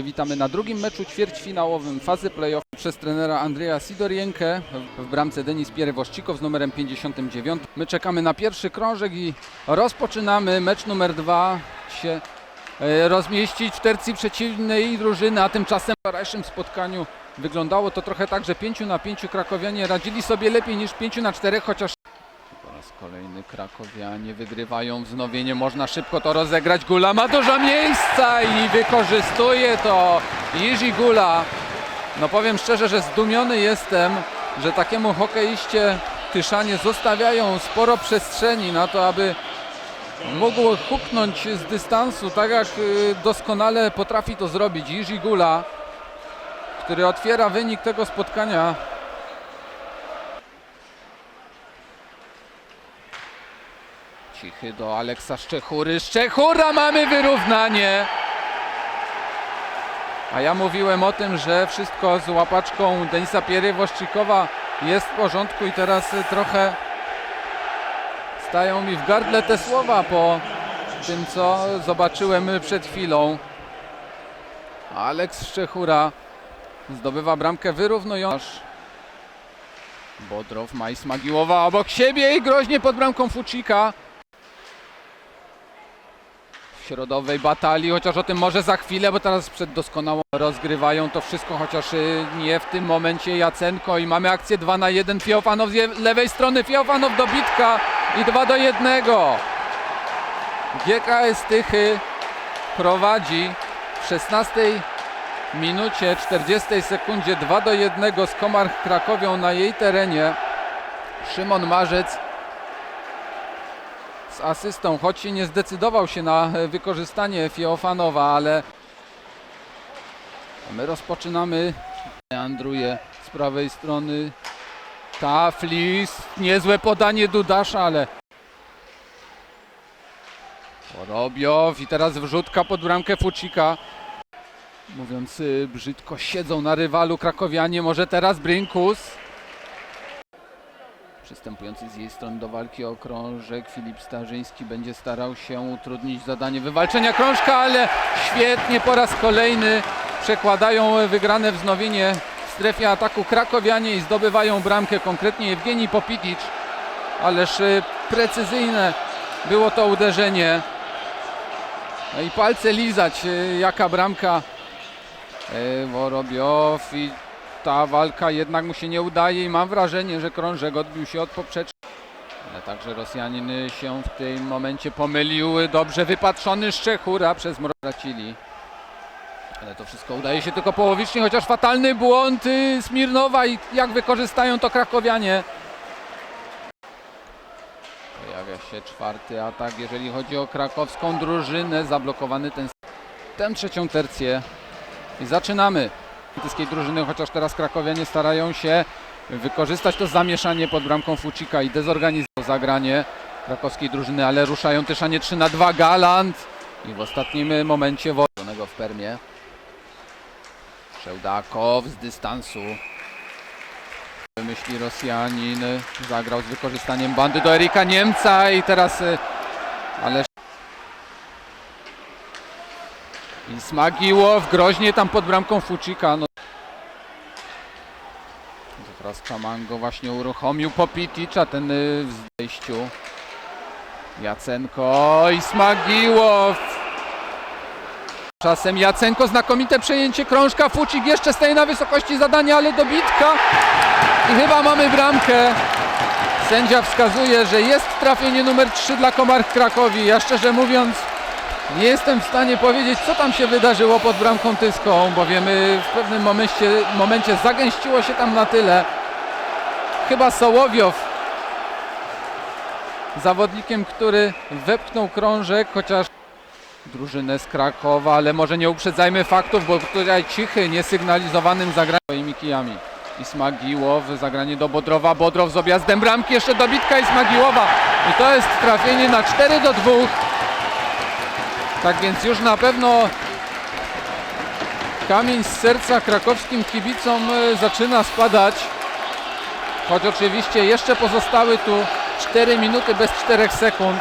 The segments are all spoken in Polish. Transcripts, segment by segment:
Witamy na drugim meczu ćwierćfinałowym fazy playoff przez trenera Andrzeja Sidorienkę. W bramce Denis Pierwoszcikow z numerem 59. My czekamy na pierwszy krążek i rozpoczynamy mecz numer dwa się e, rozmieścić w tercji przeciwnej drużyny, a tymczasem w wczorajszym spotkaniu wyglądało to trochę tak, że 5 na 5 krakowianie radzili sobie lepiej niż 5 na 4, chociaż raz kolejny krakowianie wygrywają wznowienie, można szybko to rozegrać. Gula ma dużo miejsca i wykorzystuje to Jiří Gula. No powiem szczerze, że zdumiony jestem, że takiemu hokeiście Tyszanie zostawiają sporo przestrzeni na to, aby mógł huknąć z dystansu, tak jak y, doskonale potrafi to zrobić Jiří Gula, który otwiera wynik tego spotkania. Cichy do Aleksa Szczechury. Szczechura mamy wyrównanie. A ja mówiłem o tym, że wszystko z łapaczką Denisa Piery-Woszczykowa jest w porządku i teraz trochę stają mi w gardle te słowa po tym, co zobaczyłem przed chwilą. Aleks Szczechura zdobywa bramkę wyrównującą. Bodrow, Majs Magiłowa obok siebie i groźnie pod bramką Fucika. Środowej batalii, chociaż o tym może za chwilę, bo teraz przed doskonałą rozgrywają to wszystko, chociaż y, nie w tym momencie Jacenko i mamy akcję 2 na 1 Fiofanow z lewej strony, Fiofanow dobitka i 2 do 1. GKS Tychy prowadzi w 16 minucie 40 sekundzie 2 do 1 z Komarch Krakowią na jej terenie. Szymon Marzec z asystą, choć się nie zdecydował się na e, wykorzystanie Fiofanowa, ale my rozpoczynamy. Andruje z prawej strony. Taflis, niezłe podanie Dudasza, ale Orobiow i teraz wrzutka pod bramkę Fucika. Mówiąc y, brzydko, siedzą na rywalu krakowianie, może teraz Brinkus. Przystępujący z jej strony do walki o krążek, Filip Starzyński będzie starał się utrudnić zadanie wywalczenia krążka, ale świetnie po raz kolejny przekładają wygrane wznowienie w strefie ataku krakowianie i zdobywają bramkę, konkretnie Jewgeni Popitic. Ależ y, precyzyjne było to uderzenie. No i palce lizać, y, jaka bramka Worobiow i ta walka jednak mu się nie udaje i mam wrażenie, że krążek odbił się od poprzeczki. Ale także Rosjanin się w tym momencie pomylił. Dobrze wypatrzony Szczechura przez mrok tracili. Ale to wszystko udaje się tylko połowicznie, chociaż fatalny błąd y, Smirnowa i jak wykorzystają to krakowianie. Pojawia się czwarty atak, jeżeli chodzi o krakowską drużynę. Zablokowany ten, tę trzecią tercję. I zaczynamy. Brytyjskiej drużyny, chociaż teraz krakowianie starają się wykorzystać to zamieszanie pod bramką Fucika i dezorganizować zagranie krakowskiej drużyny, ale ruszają Tyszanie 3 na 2 Galant i w ostatnim momencie wolnego w Permie. Szełdakow z dystansu. Myśli Rosjanin, zagrał z wykorzystaniem bandy do Erika Niemca i teraz y, ale i Smagiłow groźnie tam pod bramką Fucika. No. Teraz Kamango właśnie uruchomił Popiticza ten y, w zejściu. Jacenko i Smagiłow. Czasem Jacenko znakomite przejęcie krążka. Fucik jeszcze staje na wysokości zadania, ale dobitka. I chyba mamy bramkę. Sędzia wskazuje, że jest trafienie numer 3 dla Komarch Krakowi. Ja szczerze mówiąc nie jestem w stanie powiedzieć, co tam się wydarzyło pod bramką Tyską, bowiem w pewnym momencie, momencie zagęściło się tam na tyle. Chyba Sołowiow, zawodnikiem, który wepchnął krążek, chociaż drużynę z Krakowa, ale może nie uprzedzajmy faktów, bo tutaj cichy, niesygnalizowanym zagraniem swoimi kijami. I Smagiłow, zagranie do Bodrowa, Bodrow z objazdem bramki, jeszcze dobitka i Smagiłowa. I to jest trafienie na 4 do 2. Tak więc już na pewno kamień z serca krakowskim kibicom e, zaczyna spadać. Choć oczywiście jeszcze pozostały tu 4 minuty bez 4 sekund.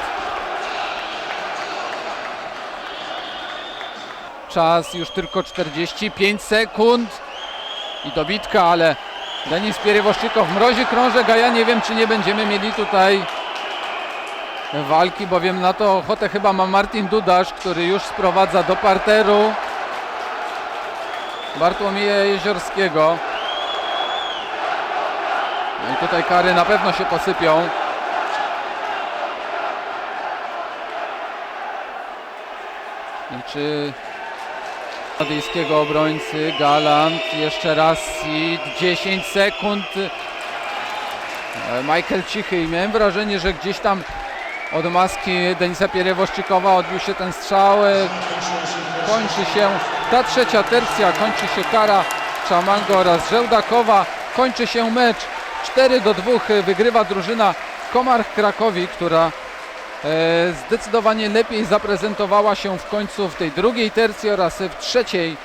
czas już tylko 45 sekund i dobitka, ale Denis Pierwoszczykow mrozi krążek, a ja nie wiem czy nie będziemy mieli tutaj walki, bowiem na to ochotę chyba ma Martin Dudasz, który już sprowadza do parteru Bartłomieja Jeziorskiego. No i tutaj kary na pewno się posypią. I czy kanadyjskiego obrońcy Galant jeszcze raz i 10 sekund E, Michael Cichy i miałem wrażenie, że gdzieś tam od maski Denisa Pierewoszczykowa odbił się ten strzał. E, Kończy się ta trzecia tercja, kończy się kara Szamango oraz Żełdakowa. Kończy się mecz 4 do 2. Wygrywa drużyna Komar Krakowi, która e, zdecydowanie lepiej zaprezentowała się w końcu w tej drugiej tercji oraz w trzeciej